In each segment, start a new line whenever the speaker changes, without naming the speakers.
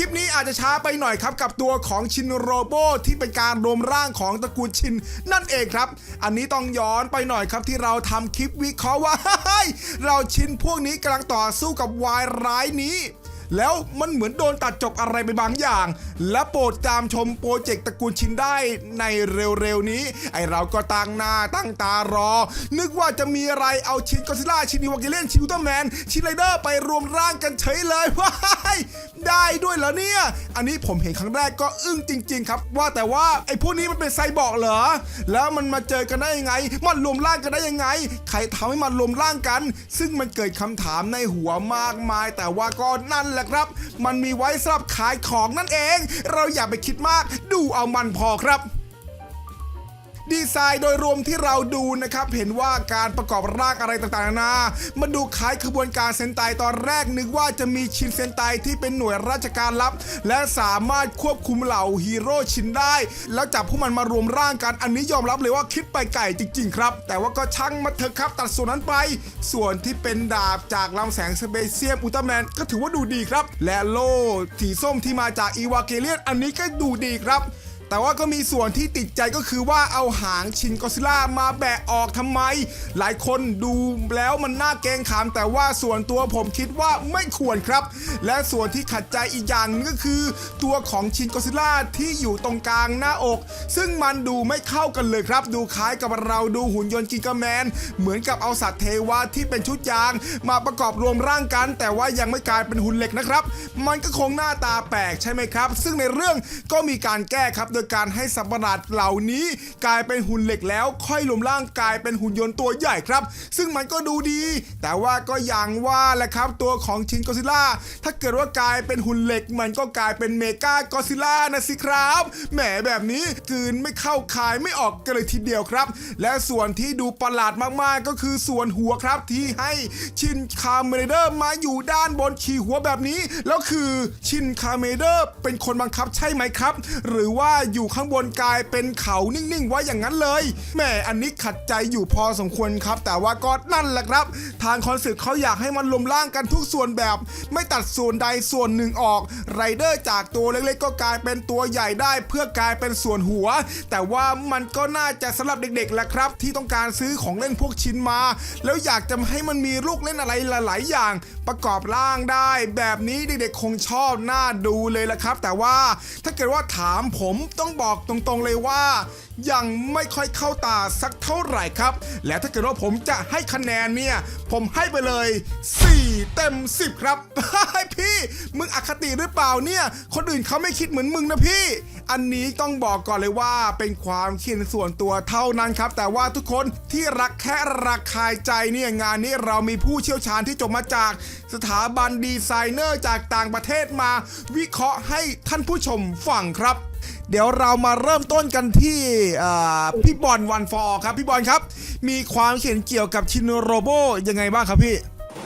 คลิปนี้อาจจะช้าไปหน่อยครับ กับตัวของชินโรโบที่เป็นการรวมร่างของตระกูลชินนั่นเองครับ อันนี้ต้องย้อนไปหน่อยครับที่เราทำคลิปวิเคราะห์ว่าเราชินพวกนี้กำลังต่อสู้กับวายร้ายนี้ แล้วมันเหมือนโดนตัดจบอะไรไปบางอย่าง และโปรดตามชมโปรเจกต์ตระกูลชินได้ในเร็วๆนี้ ไอเราก็ตั้งหน้าตั้งตารอ นึกว่าจะมีอะไรเอาชินก็ซิล่าชินอีวาเกเลนชินอุลตร้าแมนชินไรเดอร์ไปรวมร่างกันเฉยเลยว้ายได้ด้วยเหรอเนี่ย อันนี้ผมเห็นครั้งแรกก็อึ้งจริง ๆ ครับว่าแต่ว่าไอ้พวกนี้มันเป็นไซบอร์กเหรอ แล้วมันมาเจอกันได้ยังไง มันรวมร่างกันได้ยังไง ใครทำให้มันรวมร่างกัน ซึ่งมันเกิดคำถามในหัวมากมาย แต่ว่าก็นั่นแหละครับ มันมีไว้สำหรับขายของนั่นเอง เราอย่าไปคิดมาก ดูเอามันพอครับ ดีไซน์โดยรวมที่เราดูนะครับ เห็นว่าการประกอบร่างอะไรต่างๆนานามันดูคล้ายขบวนการเซนไตตอนแรกนึกว่าจะมีชินเซนไตที่เป็นหน่วยราชการลับ และสามารถควบคุมเหล่าฮีโร่ชินได้ แล้วจับพวกมันมารวมร่างกัน อันนี้ยอมรับเลยว่าคิดไปไก่จริง ๆ ครับ แต่ว่าก็ช่างมาเถอะครับตัดส่วนนั้นไป ส่วนที่เป็นดาบจากลำแสงสเปเซียมอุลตร้าแมนก็ถือว่าดูดีครับ และโล่สีส้มที่มาจากอีวาเกเลียนอันนี้ก็ดูดีครับ แต่ว่าก็มีส่วนที่ติดใจก็คือว่าเอาหางชินกอซิล่ามาแบะออกทำไม หลายคนดูแล้วมันน่าเกงขาม แต่ว่าส่วนตัวผมคิดว่าไม่ควรครับ และส่วนที่ขัดใจอีกอย่างนึงก็คือ ตัวของชินกอซิล่าที่อยู่ตรงกลางหน้าอก ซึ่งมันดูไม่เข้ากันเลยครับ ดูคล้ายกับเราดูหุ่นยนต์กิกาแมน เหมือนกับเอาสัตว์เทวาที่เป็นชุดยาง มาประกอบรวมร่างกัน แต่ว่ายังไม่กลายเป็นหุ่นเหล็กนะครับ มันก็คงหน้าตาแปลกใช่ไหมครับ ซึ่งในเรื่องก็มีการแก้ครับดยการให้สัตว์ประหลาดเหล่านี้ กลายเป็นหุ่นเหล็กแล้วค่อยรวมร่างกายเป็นหุ่นยนต์ตัวใหญ่ครับ ซึ่งมันก็ดูดี แต่ว่าก็อย่างว่าแหละครับตัวของชินกอซิล่าถ้าเกิดว่ากลายเป็นหุ่นเหล็ก มันก็กลายเป็นเมกากอซิล่านะสิครับแหมแบบนี้กืนไม่เข้าคายไม่ออกกันเลยทีเดียวครับ และส่วนที่ดูประหลาดมากๆก็คือส่วนหัวครับที่ให้ชินคาเมเดอร์มาอยู่ด้านบนขี่หัวแบบนี้แล้วคือชินคาเมเดอร์เป็นคนบังคับใช่ไหมครับ หรือว่าอยู่ข้างบนกลายเป็นเขานิ่งๆไว้อย่างนั้นเลยแหมอันนี้ขัดใจอยู่พอสมควรครับ แต่ว่าก็นั่นแหละครับ ทางคอนเสิร์ตเขาอยากให้มันรวมร่างกันทุกส่วนแบบ ไม่ตัดส่วนใดส่วนหนึ่งออกไรเดอร์จากตัวเล็กๆ ก็กลายเป็นตัวใหญ่ได้ เพื่อกลายเป็นส่วนหัว แต่ว่ามันก็น่าจะสำหรับเด็กๆแหละครับ ที่ต้องการซื้อของเล่นพวกชิ้นมา แล้วอยากจะให้มันมีลูกเล่นอะไรหลายๆ อย่าง ประกอบร่างได้ แบบนี้เด็กๆคงชอบน่าดูเลยละครับ แต่ว่าถ้าเกิดว่าถามผมต้องบอกตรงๆเลยว่า ยังไม่ค่อยเข้าตาสักเท่าไหร่ครับ และถ้าเกิดว่าผมจะให้คะแนนเนี่ย ผมให้ไปเลย 4 เต็ม 10 ครับพี่ มึงอคติหรือเปล่าเนี่ย คนอื่นเขาไม่คิดเหมือนมึงนะพี่ อันนี้ต้องบอกก่อนเลยว่าเป็นความคิดส่วนตัวเท่านั้นครับ แต่ว่าทุกคนที่รักแค่รักคายใจเนี่ยงานนี้เรามีผู้เชี่ยวชาญที่จบมาจากสถาบันดีไซเนอร์จากต่างประเทศมา วิเคราะห์ให้ท่านผู้ชมฟังครับ เดี๋ยวเรามาเริ่มต้นกันที่อ่าพี่บอลวันฟอร์ครับพี่บอลครับ มีความเขียนเกี่ยวกับชินโรโบยังไงบ้างครับพี่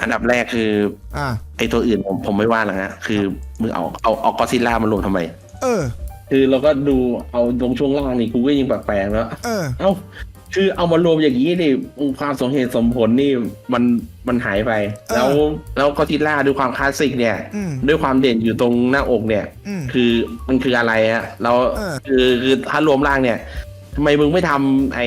อันดับแรกคือ
อ่า
ไอตัวอื่นผมผมไม่ว่าหรอกนะคือมึงเอาเอาเอากอซิล่ามารวมทำไม
เออ
คือเราก็ดูเอาตรงช่วงล่างนี่กูก็ยิงแปลกๆแล้ว
เออ
เอ้า คือเอามารวมอย่างนี้นี่ความสมเหตุสมผลนี่มันมันหายไป
เออ
แล้วแล้วกอซิล่าด้วยความคลาสสิกเนี่ย
อืม
ด้วยความเด่นอยู่ตรงหน้าอกเนี่ย
อืม
คือมันคืออะไรฮะแล้ว
เออ
คือคือถ้ารวมร่างเนี่ยทำไมมึงไม่ทำไอ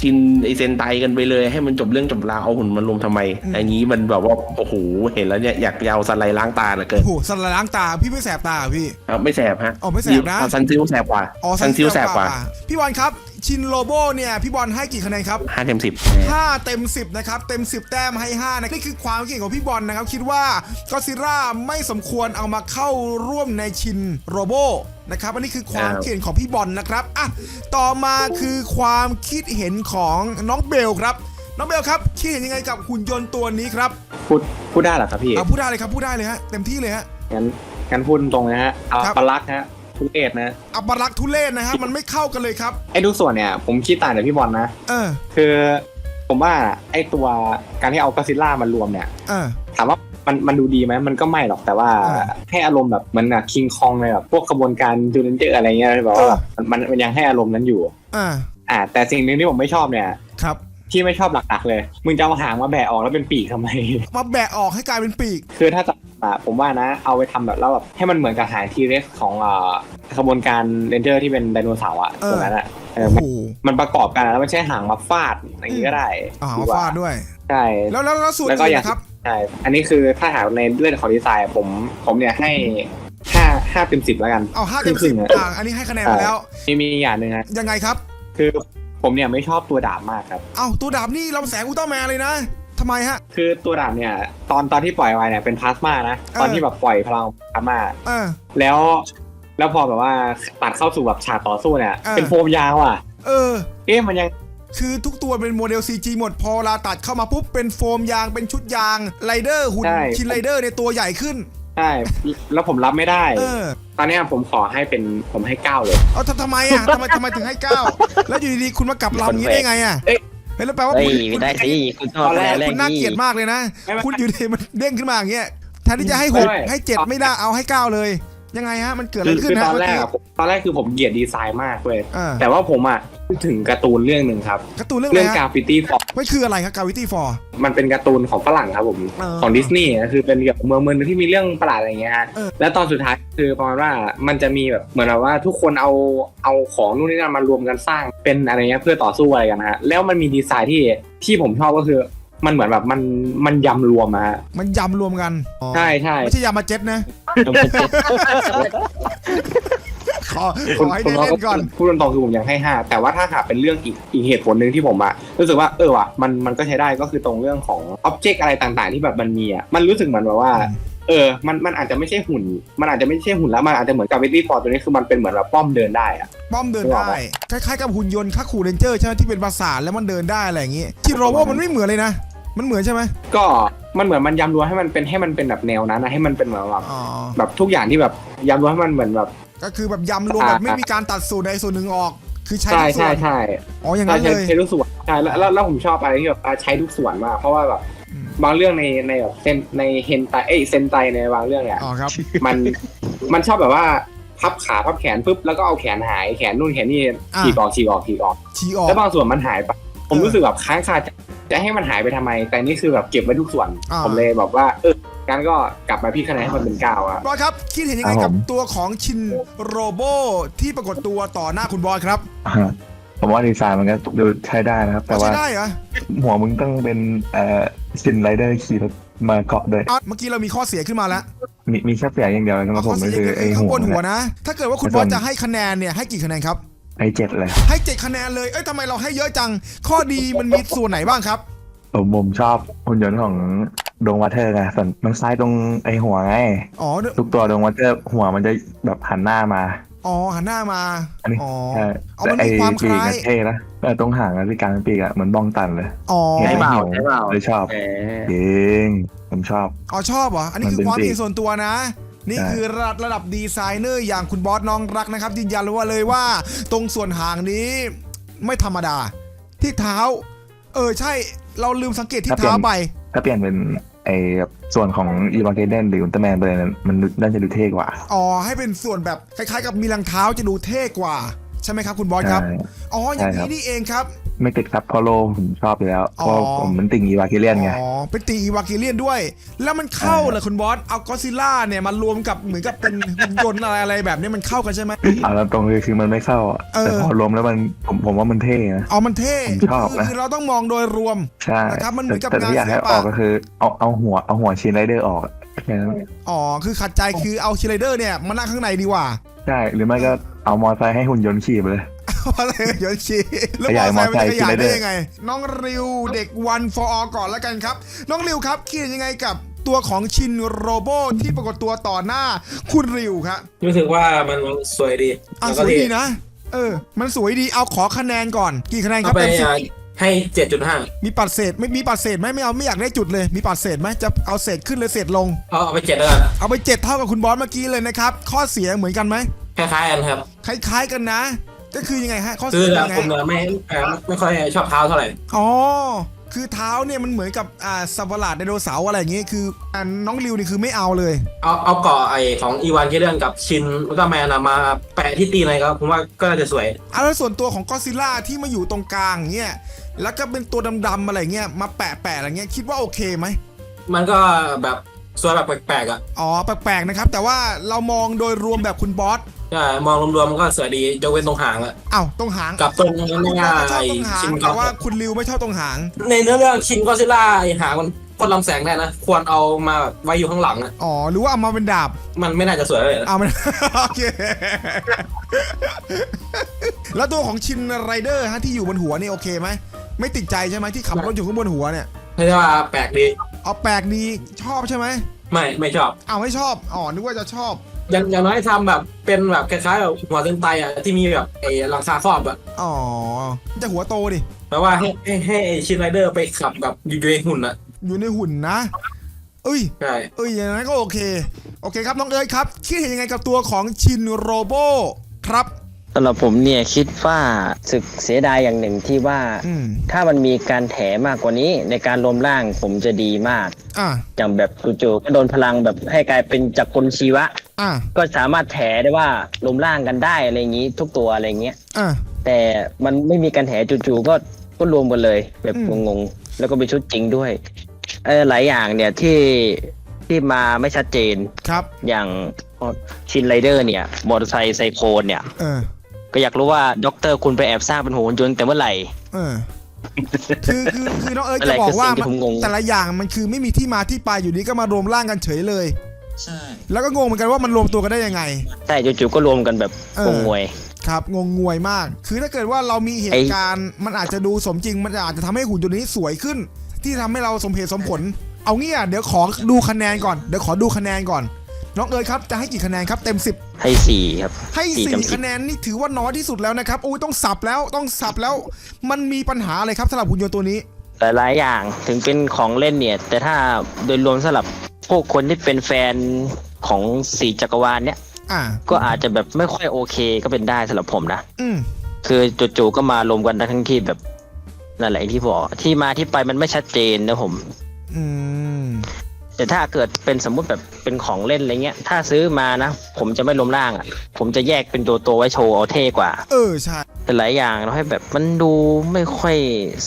ชินไอเซนไตกันไปเลยให้มันจบเรื่องจบราวเอาหุ่นมารวมทำไมอันนี้มันแบบว่าโอ้โหเห็นแล้วเนี่ยอยากยาวสไลด์ล้างตาเหลือเกิน
โอ้โหสลายล้างตาพี่ไม่แสบตาเหรอพี่
ครับไม่แสบฮะ
อ๋อไม่แสบนะ
ซันซิลแสบกว่า
อ๋อ
ซันซิลแสบกว่า
พี่บอลครับ ชินโรโบเนี่ยพี่บอลให้กี่คะแนนครับ
ห้าเต็มสิบ
5 เต็ม 10 นะครับ เต็ม 10 แต้มให้ 5 นะนี่คือความเก่งของพี่บอลนะครับ คิดว่าก็ซิร่าไม่สมควรเอามาเข้าร่วมในชินโรโบนะครับอันนี้คือความคิดเห็นของพี่บอลนะครับอะต่อมาคือความคิดเห็นของน้องเบลครับ น้องเบลครับคิดเห็นยังไงกับหุ่นยนต์ตัวนี้ครับ
พูดพูดได้เหรอครับพี่
เอาพูดได้เลยครับพูดได้เลยฮะเต็มที่เลยฮะ
งั้นงั้นพูดตรงนะฮะเอา
ครับ
ปลักษณ์ฮะ ทุเรศนะ
อัปรักษ์ทุเลศนะฮะมันไม่เข้ากันเลยครับ
ไอ้ทุกส่วนเนี่ย ผมคิดต่างจากพี่บอลนะ
เออ
คือผมว่าไอ้ตัวการที่เอาก d ซิล่ามารวมเนี่ย
เออ
ถามว่ามันมันดูดีไหมมันก็ไม่หรอกแต่ว่า
อ่า
ให้อารมณ์แบบมันอะคิงคองเลยแบบพวกกระบวนการจูเลนเจอร์อะไรเงี้ยแบบว่า
เออ
มันมันมันยังให้อารมณ์นั้นอยู่
อ่า
อ่า แต่สิ่งหนึ่งที่ผมไม่ชอบเนี่ย
ครับ
ที่ไม่ชอบหลักๆเลย มึงจะเอาหางมาแบะออกแล้วเป็นปีกทำไม
มาแบะออกให้กลายเป็นปีก
คือถ้าจะ อะผมว่านะ เอาไปทำแบบแล้วแบบให้มันเหมือนกับหางทีเร็กของอ่าขบวนการเรนเจอร์ที่เป็นไดโนเสาร์อะ
เออ
ตรงนั้นอะเออ
โอ้
มัน
โห
มันประกอบกันแล้วมันใช้หางมาฟาดอย่างนี้ก็ได้
อ่า
ดี
มาก
ว่
ฟาดด้วย
ใช่
แล้วแล้วแล้วส่วน
แล้วก็
อื่น
อย่าง
นะครับ
ใช่อันนี้คือถ้าถามในเรื่องของดีไซน์ผมผมเนี่ยให้ห้าห้าเต็มสิบแล้วกัน
เอาห้าเต็ม
ครึ่
สิบ
งๆอะ
อ่าอันนี้ให้คะแนนไปแล้ว
มีมีอย่างหนึ่งนะ
ยังไงครับ
คือผมเนี่ยไม่ชอบตัวดาบมากครับ
เอ้าตัวดาบนี่ลำแสงอุลตร้าแมนเลยนะ ทำไมฮะ
คือตัวดาบเนี่ย ตอนตอนที่ปล่อยไว้เนี่ยเป็นพลาสมานะ
เออ
ตอนที่แบบปล่อยพลังพลาสมา
เออ
แล้วแล้วพอแบบว่าตัดเข้าสู่แบบฉากต่อสู้เนี่ย
เออ
เป็นโฟมยาวอะ
เออ
เอ๊ะมันยัง
คือทุกตัวเป็นโมเดล CG หมดพอเวลาตัดเข้ามาปุ๊บเป็นโฟมยางเป็นชุดยางไรเดอร์หุ่น
ใช่
ชินไรเดอร์ในยตัวใหญ่ขึ้น
ใช่แล้วผมรับไม่ได้
เออ
ตอนเนี้ยผมขอให้เป็นผมให้เก้าเลย
เอาทำทำไมอะทำไมทำไมถึงให้เก้าแล้วอยู่ดีๆคุณมากลับลำอย่างนี้ได้ไงอะ
เอ๊ะ
เฮ้ยแล้วแปลว่า
เฮ้ย
คุณ
ไม่ได้สิคุณชอบ
ตอนแร
คะ
ก
แนนแร
คุ
ก
ณน่า
นี่
เกลียดมากเลยนะ
ไม่ไม่
คุณอยู่ดีมันเด้งขึ้นมาอย่างเงี้ยแทนที่จะให้หก
ไม่
ให้เจ็ดไม่ได้เอาให้เก้าเลย ยังไงฮะมันเกิดอะ
คื
ไร
อ
ขึ้
คื
น
อ
ฮะ
ตอนแรก
เมื่
อะผมตอนแรกคือผมเกลียดดีไซน์มากเว้ย
เออ
แต่ว่าผมอะนึกถึงการ์ตูนเรื่องหนึ่งครับ
การ์ตูนเรื่องอะไร
เรื่อง
ฮะ
กาฟิตี้ฟอร์
มันคืออะไรครับกาวิตี้ฟอร์
มันเป็นการ์ตูนของฝรั่งครับผม
เออ
ของดิสนีย์นะคือเป็นเกี่ยวกับเมืองเมืองหนึงที่มีเรื่องประหลาดอะไรอย่างเงี้ยฮะ
เออ
แล้วตอนสุดท้ายคือประมาณว่ามันจะมีแบบเหมือนแบบว่าทุกคนเอาเอาของนู่นนี่นั่นมารวมกันสร้างเป็นอะไรเงี้ยเพื่อต่อสู้อะไรกันนะฮะแล้วมันมีดีไซน์ที่ที่ผมชอบก็คือ มันเหมือนแบบมันมันยำรวมอะฮะ
มันยำรวมกันอ๋อ
ใช่ใช่
ไม่ใช่ยำมาเจ็ตนะ ขอข
คุณ
อให้
คุณ
ได้
น้อง
เล่นก่อน
พูดตรงๆคือผมยังให้ห้าแต่ว่าถ้าหากเป็นเรื่องอีกอีกเหตุผลหนึ่งที่ผมอะรู้สึกว่าเออว่ะมันมันก็ใช้ได้ก็คือตรงเรื่องของอ็อบเจกต์อะไรต่างๆ ที่แบบมันมีอะมันรู้สึกเหมือนแบบว่า เออ มันมันอาจจะไม่ใช่หุ่น มันอาจจะไม่ใช่หุ่นแล้วมันอาจจะเหมือนกับวิลลี่ฟอร์ดตัวนี้คือมันเป็นเหมือนแบบป้อมเดินได้อะ
ป้อมเดิน
นึกออก
ได้
ปะ
คล้ายๆกับหุ่นยนต์ค่าขู่เรนเจอร์ใช่ไหมที่เป็นประสาทแล้วมันเดินได้อะไรอย่างงี้ ที่โรโบมันไม่เหมือนเลยนะ มันเหมือนใช่ไหม
ก็มันเหมือนมันยำรวมให้มันเป็นให้มันเป็นแบบแนวนั้นนะให้มันเป็นเหมือนแบบ
อ๋อ
แบบทุกอย่างที่แบบยำรวมให้มันเหมือนแบบ
ก็คือแบบยำรวมแบบไม่มีการตัดส่วนใดส่วนหนึ่งออก คือใช้
ใช่
ทุกส่
ใช่
วน
ใช่
อ๋ออย่าง
ใช่
นั้น
ใช้
เลย
ใช้ทุกส่วนใช่แล้วแล้วแล้วผมชอบอะไรที่แบบอะใช้ทุกส่วนมากเพราะว่าแบบ
อืม
บางเรื่องในในแบบเซนในเฮนไตเอ้ยเซนไตในบางเรื่องเนี่ย
อ๋อครับ
มันมันชอบแบบว่าพับขาพับแขนปุ๊บแล้วก็เอาแขนหายแขนนู่นแขนนี่
อะ
ฉีกออกฉีกออกฉีกออก
ชี้ออก
แล้วบางส่วนมันหายไป ผม
เออ
รู้สึกแบบค้างคาใจ จะให้มันหายไปทำไม แต่นี่คือแบบเก็บไว้ทุกส่วน
อ่า
ผมเลยแบบว่าเอองั้นก็กลับมาพี่คะแนนให้มันเป็นเก้าอะ
บอยครับคิดเห็นยังไง
ครั
กับบ
ผม
ตัวของชินโรโบที่ปรากฏตัวต่อหน้าคุณบอยครับ
อ่าผมว่าดีไซน์มันก็ดูใช้ได้นะครับ แต่
เอา
ว่า
ใช้ได้เหรอ
หัวมึงต้องเป็นเอ่อซินไรเดอร์ขี่รถมาเกาะด้วย
เอาเมื่อกี้เรามีข้อเสียขึ้นมาแล้ว
มีมีแค่เสียงอย่างเดียวสำหรับผ
ข้อ
ม
เสี
ก็
ย
คือ
คือ
ไอ้
ข้าง
หั
บ
วน
หัว
เนี่ย
นะ ถ้าเกิดว่าคุณ
ไอ้
บ
ส่
อ
วน
สจะให้คะแนนเนี่ยให้กี่คะแนนครับ
ไอ้เจ็ดเลย
ให้เจ็ดคะแนนเลย เอ้ยทำไมเราให้เยอะจัง ข้อดีมันมีส่วนไหนบ้างครับ
ผมผมชอบหุ่นยนต์ของดวงวัตเตอร์ไงส่วนมันซ้ายตรงไอ้หัวไง
อ๋อ
ทุกตัวดวงวัตเตอร์หัวมันจะแบบหันหน้ามา
อ๋อหันหน้ามา
อันนี้
อ๋อ
ใช่
เอา
แต่
มัน
ไอ้
มีความค
ปีก
ล้าย
อะเท่นะเออตรงหางอะที่กลางปีกอะเหมือนบ้องตันเลย
อ๋อ
ใช่เปล่า
หิว
ใช่เปล่า
เลยชอบ
แหม
จริงผมชอบ
อ๋อชอบเหรอ อันนี้
มัน
คือ
เป็น
ความ
ปีก
เห็นส่วนตัวนะ นี่
ใช่
คือระระดับดีไซเนอร์อย่างคุณบอสน้องรักนะครับยืนยันเลยว่าเลยว่า ตรงส่วนหางนี้ไม่ธรรมดา ที่เท้า เออใช่เราลืมสังเกตที่เท้าไป
ถ้าเปลี่ยนเป็นไอ้ส่วนของอีวาเกเดนหรืออุลตร้าแมนไปเลยนะมันน่าจะดูเท่กว่า
อ๋อ ให้เป็นส่วนแบบคล้ายๆ กับมีรองเท้าจะดูเท่กว่า ใช่ไหมครับคุณบอสครับ
ใช่
อ๋ออย่าง
ใช่ครั
นี้
บ
นี่เองครับ
ไม่ติดครับเพราะโลผมชอบอยู่แล้ว
อ๋
เพ
อ
ราะผมมันติ่งอีวาเกเลียนไง
อ๋อเป็นตีอีวากิเลียนด้วย แล้วมันเข้า
ใช่
เหรอคุณบอสเอาก็ซิล่าเนี่ยมารวมกับเหมือนกับเป็นหุ่นยนต์อะไรอะไรแบบนี้มันเข้ากันใช่ไหม
เอาแล้วตรงเลยคือมันไม่เข้าอะ
เออ
แต่พอรวมแล้วมันผมผมว่ามันเท่นะ
เอามันเท่
ผมชอบนะ
คือเราต้องมองโดยรวม
ใช่
นะครับมันเหมือนกับ
แต่แต่ที่อยากให้
งานศิลปะ
ออกก็คือ เอาเอาหัวเอาหัวชินไรเดอร์ออกแค่นั้น
อ๋อคือขัดใจคือเอาชิลเดอร์เนี่ยมานั่งข้างในดีกว่า
ใช่หรือไม่ก็เอามอเตอร์ไซค์ให้หุ่นยนต์ขี่ไปเลย
อะไรเดี๋ยวชี้แล้ว
ขยาย
มอเตอร์ไซค์มันจะขยาย
มอเตอร์ไซค์
ได้
Rider
ยังไง น้องริวเด็กวันฟอร์ก่อนแล้วกันครับ น้องริวครับคิดยังไงกับตัวของชินโรโบที่ปรากฏตัวต่อหน้าคุณริวครับ
รู้สึกว่ามันสวยดี
อะ
แล้ว
ส
ก็
วย
เท่
ดีนะ เออ มันสวยดีเอาขอคะแนนก่อน กี่คะแนนค
เอา
รับ
ไป
เต็มสิบ
อะให้เจ็ดจุดห้า
มีปัดเศษไม่มีปัดเศษไหมไม่เอาไม่อยากได้จุดเลย มีปัดเศษไหมจะเอาเศษขึ้นเลยเศษลง
เอาเอาไปเจ็ดแล้วกัน
เอาไปเจ็ดเท่ากับคุณบอสเมื่อกี้เลยนะครับ ข้อเสียเหมือนกันไหม
คล้ายๆกันครับ
คล้ายๆกันนะ ก็คือยังไงฮะข้อ
คื
เสี
อย
เป็นยังไง
ผมเนี่ยไม่เอ่อไม่ค่อยชอบเท้าเท่าไหร่
อ๋อคือเท้าเนี่ยมันเหมือนกับอ่าสัตว์ประหลาดไดโนเสาร์อะไรอย่างงี้คืออ่าน้องริวนี่คือไม่เอาเลย
เอาเอาเกาะไอของอีวานเคเดนกับชินแล้วก็แมนอะมาแปะที่ตีในก็ผมว่าก็น่าจะสวย
อะแล้วส่วนตัวของก็ซิล่าที่มาอยู่ตรงกลางเงี้ย แล้วก็เป็นตัวดำๆอะไรเงี้ย มาแปะๆอะไรเงี้ย คิดว่าโอเคไหม
มันก็แบบสวยแบบแปลกๆอะ
อ๋อ แปลกๆนะครับ แต่ว่าเรามองโดยรวมแบบคุณบอส
ใช่มองรวมๆมันก็สวยดียกเว้นตรงหางอะ
อ้าวตรงหาง
กับตรงหน้า
ชอบ
ไอ้
ตรงหาง
ชิน
แต่
ก็
ว่าคุณริวไม่ชอบตรงหาง
ในเนื้อเรื่องชินก็ซิล่าไอ้หางมันพ่นลำแสงได้นะ ควรเอามาแบบไว้อยู่ข้างหลังอะ
อ๋อหรือว่าเอามาเป็นดาบ
มันไม่น่าจะสวยเลยนะ
เอามัน โอเค แล้วตัวของชินไรเดอร์ฮะที่อยู่บนหัวนี่โอเคไหมไม่ติดใจใช่ไหมที่ขับรถอยู่ข้างบนหัวเนี่ย
ไม่ใช่ว่าแปลกดี
เอาแปลกดีชอบใช่ไหม
ไม่ไม่ชอบ
เอาไม่ชอบอ๋อนึกว่าจะชอบ
อย่างอย่างน้อยทำแบบเป็นแบบคล้ายๆแบบหัวเส้นไตอะที่มีแบบไอ้หลังคาครอบอะ
อ๋อจะหัวโตดิ
แปลว่าให้ให้ให้ไอ้ชินไรเดอร์ไปขับแบบอยู่ในหุ่นอะ
อยู่ในหุ่นนะ เอ้ย
ใช่
เอ้ยอย่างนั้นก็โอเค โอเคครับน้องเอ๋ยครับ คิดเห็นยังไงกับตัวของชินโรโบครับ
สำหรับผมเนี่ยคิดว่าสึกเสียดายอย่างหนึ่งที่ว่า
อืม
ถ้ามันมีการแถมากกว่านี้ในการรวมร่างผมจะดีมาก
อะ
อย่างแบบจู่ๆก็โดนพลังแบบให้กลายเป็นจักรกลชีวะ
อะ
ก็สามารถแถได้ว่ารวมร่างกันได้อะไรอย่างนี้ทุกตัวอะไรเงี้ย
อะ
แต่มันไม่มีการแถจู่ๆก็ก็รวมกันเลย แบบ
อืม
งงๆแล้วก็เป็นชุดจริงด้วยเออหลายอย่างเนี่ยที่ที่มาไม่ชัดเจน
ครับ
อย่างชินไรเดอร์เนี่ยมอเตอร์ไซค์ไซโคนเนี่ย
เออ
ก็อยากรู้ว่าด็อกเตอร์คุณไปแอบสร้างเป็นหัวหุ่นยนต์แต่เมื่อไหร่
เออคือคือคือน้องเอ๋ย
อะ
จะ
ไร
บอก
คือ
ว่า
สิ่งที่ผมงง
แต่ละอย่างมันคือไม่มีที่มาที่ไปอยู่ดีก็มารวมร่างกันเฉยเลย
ใช่
แล้วก็งงเหมือนกันว่ามันรวมตัวกันได้ยังไง
ใช่จู่ๆก็รวมกันแบบ
เออ
งงงวย
ครับ งงงวยมาก คือถ้าเกิดว่าเรามีเห
ไอ้
ตุการณ์มันอาจจะดูสมจริง มันอาจจะทำให้หุ่นยนต์นี้สวยขึ้น ที่ทำให้เราสมเหตุสมผล เอางี้อะเดี๋ยวขอดูคะแนนก่อนเดี๋ยวขอดูคะแนนก่อน น้องเอ๋ยครับจะให้กี่คะแนนครับเต็ม 10
ให้สี่ครับ
ให้
สี่
สี่
เต็มสิบ
คะแนนนี่ถือว่าน้อยที่สุดแล้วนะครับโอ้ยต้องสับแล้วต้องสับแล้ว มันมีปัญหาอะไรครับสำหรับหุ่นยนต์ตัวนี้
หลายๆอย่างถึงเป็นของเล่นเนี่ย แต่ถ้าโดยรวมสำหรับ พวกคนที่เป็นแฟนของสี่จักรวาลเนี่ย
อ่า
ก็อาจจะแบบไม่ค่อยโอเคก็เป็นได้สำหรับผมนะ
อืม
คือจู่ๆก็มารวมกันทั้งที่แบบนั่นแหละอย่างที่บอกที่มาที่ไปมันไม่ชัดเจนนะผม
อืม
แต่ถ้าเกิดเป็นสมมุติแบบเป็นของเล่นอะไรเงี้ย ถ้าซื้อมานะ ผมจะไม่รวมร่างอะ ผมจะแยกเป็นตัวตัวๆไว้โชว์เอาเท่กว่า
เออใช่
แต่หลายอย่างเราให้แบบมันดูไม่ค่อย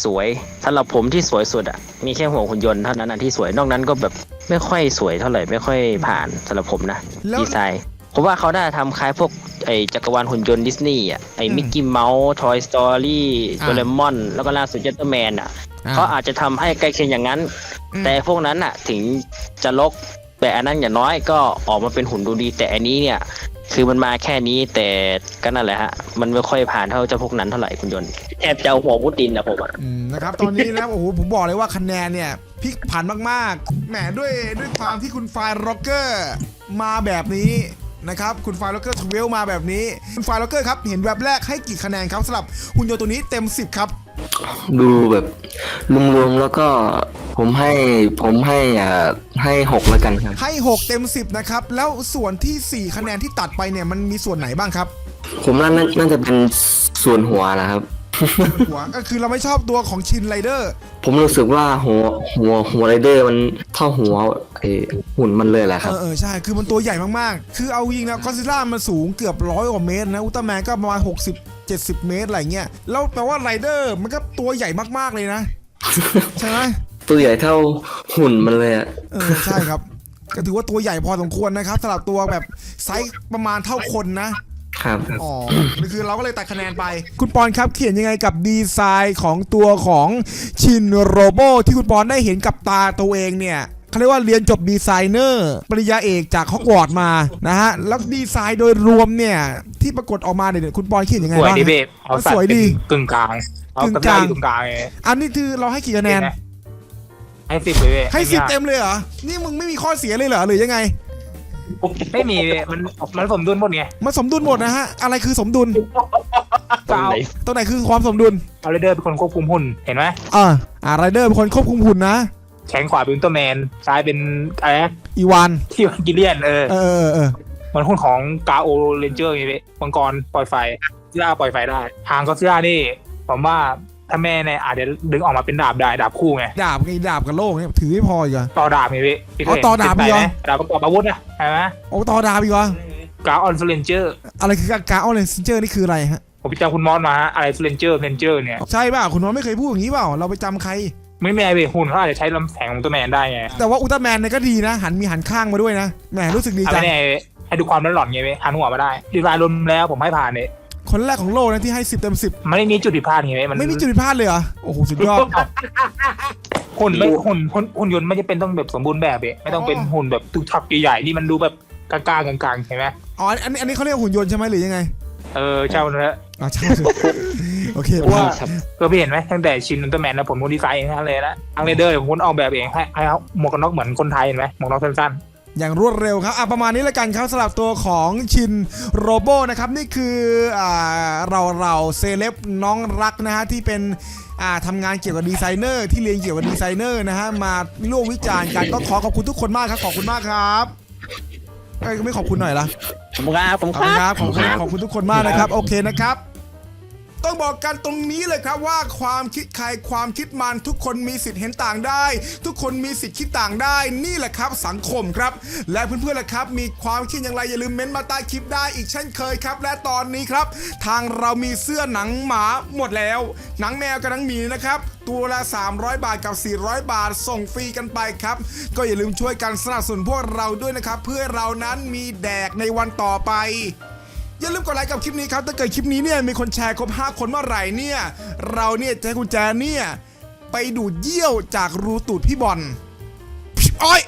สวยสำหรับผมที่สวยสุดอะ มีแค่หัวหุ่นยนต์เท่านั้นนะที่สวยนอกนั้นก็แบบไม่ค่อยสวยเท่าไหร่ไม่ค่อยผ่านสำหรับผมนะ
แล้ว
ดีไซน์ผมว่าเขาได้ทำคล้ายพวกไอจักรวาลหุ่นยนต์ดิสนีย์อะไอ
อืม
มิกกี้เมาส์ทอยสตอรี่
อ่า
โดเรมอนแล้วก็ล่าสุดเจตเตอร์แมนอะ
อ่า
เขาอาจจะทำให้ใกล้เคียงอย่างนั้น
อืม
แต่พวกนั้นอะ ถึงจะลกแต่อันนั้นอย่างน้อยก็ออกมาเป็นหุ่นดูดี แต่อันนี้เนี่ย คือมันมาแค่นี้แต่ก็นั่นแหละฮะ มันไม่ค่อยผ่านเท่าเจ้าพวกนั้นเท่าไหร่คุณยนต์แทบจะเอาหัวมุดดินนะผมอะ
อืมนะครับ ตอนนี้นะโอ้โหผมบอกเลยว่าคะแนนเนี่ยพลิกผันมากๆแหมด้วยด้วยความที่คุณไฟล์ร็อกเกอร์มาแบบนี้ นะครับ คุณไฟล์ร็อกเกอร์ทเวลมาแบบนี้ คุณไฟล์ร็อกเกอร์ครับ เห็นแบบแรกให้กี่คะแนนครับสำหรับหุ่นยนต์ตัวนี้เต็ม 10 ครับ
ดูแบบรวมๆแล้วก็ผมให้ผมให้อ่าให้หกแล้วกันครับ
ให้ 6 เต็ม 10 นะครับ แล้วส่วนที่ 4 คะแนนที่ตัดไปเนี่ยมันมีส่วนไหนบ้างครับ
ผมว่าน่าน่าจะเป็นส่วนหัวนะครับ
หัวก็คือเราไม่ชอบตัวของชินไรเดอร์
ผมรู้สึกว่าหัวหัวหัวไรเดอร์มันเท่าหัวไอหุ่นมันเลยแหละค
เอ
รับ
อเออใช่ คือมันตัวใหญ่มากๆ คือเอายิงแล้วก็ซิล่ามันสูงเกือบร้อยกว่าเมตรนะ อุลตร้าแมนก็ประมาณ60 70เมตรอะไรเงี้ย แล้วแปลว่าไรเดอร์มันก็ตัวใหญ่มากๆเลยนะ ใช่ไหม
ตัวใหญ่เท่าหุ่นมันเลยอะ
เออใช่ครับ ก็ถือว่าตัวใหญ่พอสมควรนะครับสำหรับตัวแบบไซส์ประมาณเท่าคนนะ
ครับ
อ๋อนี่คือเราก็เลยตัดคะแนนไป คุณปอนครับเขียนยังไงกับดีไซน์ของตัวของชินโรโบที่คุณปอนได้เห็นกับตาตัวเองเนี่ยเขาเรียกว่าเรียนจบดีไซเนอร์ปริญญาเอกจากฮอกวอตส์มานะฮะแล้วดีไซน์โดยรวมเนี่ยที่ปรากฏออกมาเนี่ยคุณปอนเขียนยังไง
สวย
บ้าง
ดี
ฮะ
เบบเอาสัต
ส
ว์
วย
เป็น
ดี
กึ่งกลางเอา
กึ่ง
กำ
ก
ลั
ลาง
งกึ่งกลางไง
อันนี้คือเราให้กี่คะแนน
ให้สิบเลยเว้ย
ให้สิบ
ไม่
เต็มเลยเหรอ นี่มึงไม่มีข้อเสียเลยเหรอหรือยังไง
ไม่มีเว้ยมันมันสมดุลหมดไง
มันสมดุลหมดนะฮะ อะไรคือสมดุล
ก็เอา
ตัวไหนคือความสมดุล
เอาเรเดอร์เป็นคนควบคุมหุ่นเห็นไหม
อ่าอ่าไรเดอร์เป็นคนควบคุมหุ่นนะ
แขนขวาเป็นอุลตร้าแมนซ้ายเป็นอะไรนะ
อีวาน
ที่มันกิเลียนเออ
เออเออเออ
เหมือนหุ่นของกาโอเรนเจอร์ไงเว้ยมังกรปล่อยไฟซิล่าปล่อยไฟได้ ทางก็ซิล่านี่ผมว่า ถ้าแม่เนี่ยอาจจะดึงออกมาเป็นดาบได้ดาบคู่ไง
ดาบไงดาบกับโล่เนี่ยถือไม่พออีกเหรอ
ต่อดาบไงเว้ยพี่เคย
อ๋อต่อดาบ
เห็น
อีกเหรอ
ไหมดาบประกอบอาวุธนะใช่ไหม
โอ้ต่อดาบอีกเหรอกา
ออนเรนเจอร์
อะไรคือกาออเรนเจอร์นี่คืออะไรฮะ
ผมไปจำคุณมอสมาฮะอะไรเรนเจอร์เรนเจอร์เนี่ย
ใช่ป่ะคุณน้องไม่เคยพูดอย่างนี้เปล่าเราไปจำใคร
ไม่แม่เว้ยหุ่นเขาอาจจะใช้ลำแสงของตัวแมนได้ไง
แต่ว่าอุลตร้าแมนเนี่ยก็ดีนะ หันมีหันข้างมาด้วยนะแหมรู้สึกดี
เอา
จั
ไม่
ง
แน่เว้ยให้ดูความร้อนหลอนไงเว้ยหันหัวมาได้ดีไซน์รวมแล้วผมให้ผ่านเนี่ย
คนแรกของโลกนะที่ให้10เต็ม
มันไม่มีจุดผิดพลาดไงเว้ยมัน
10ไม่มีจุดผิดพลาดเลยเหรอโอ้โหสุดยอด
หุ่นไม่หุ่นหุ่นหุ่นยนต์ไม่จะเป็นต้องแบบสมบูรณ์แบบเว้ยไม่ต้องเป็นหุ่นแบบตุกทักใหญ่ๆที่มันดูแบบกลางๆกลางๆเห็นไหม
อ๋ออันนี้อันนี้เขาเรียกว่าหุ่นยนต์ใช่ไหมหรือยังไง
เออเช่าเนอะ
อ๋อใช่โอเค
ว่า
ว่า
ก็พี่เห็นไหมตั้งแต่ชินอุลตร้าแมนนะผมคนดีไซน์เองทั้งนั้นเลยนะทางเรเดอร์ผมคนออกแบบเองให้ให้เขาหมวกกันน็อกเหมือนคนไทยเห็นไหมหมวกกันน็อกสั้น
อย่างรวดเร็วครับอะประมาณนี้แล้วกันครับสำหรับตัวของชินโรโบนะครับนี่คืออ่าเราเราเซเลบน้องรักนะฮะที่เป็นอ่าทำงานเกี่ยวกับดีไซเนอร์ ที่เรียนเกี่ยวกับดีไซเนอร์นะฮะมาร่วมวิจารณ์กันก็ขอขอบคุณทุกคนมากครับขอบคุณมากครับเอ้ยไม่ขอบคุณหน่อยละ
ผมครับผม
ขอบ
ค
คุณ
รับ
ครับขอบคุณขอบคุณทุกคนมากนะครับโอเคนะครับ ต้องบอกกันตรงนี้เลยครับว่าความคิดใครความคิดมันทุกคนมีสิทธิ์เห็นต่างได้ ทุกคนมีสิทธิ์คิดต่างได้ นี่แหละครับสังคมครับ และเพื่อนๆล่ะครับ มีความคิดอย่างไรอย่าลืมเม้นต์มาใต้คลิปได้อีกเช่นเคยครับ และตอนนี้ครับ ทางเรามีเสื้อหนังหมาหมดแล้ว หนังแมวกับหนังหมีนะครับตัวละ 300 บาทกับ 400 บาท ส่งฟรีกันไปครับ ก็อย่าลืมช่วยกันสนับสนุนพวกเราด้วยนะครับ เพื่อเรานั้นมีแดกในวันต่อไป อย่าลืมกดไลค์กับคลิปนี้ครับ ถ้าเกิดคลิปนี้เนี่ยมีคนแชร์ครบ 5 คนเมื่อไหร่เนี่ย เราเนี่ยจะให้กุญแจเนี่ย ไปดูดเยี่ยวจากรูตูดพี่บอลอ้อย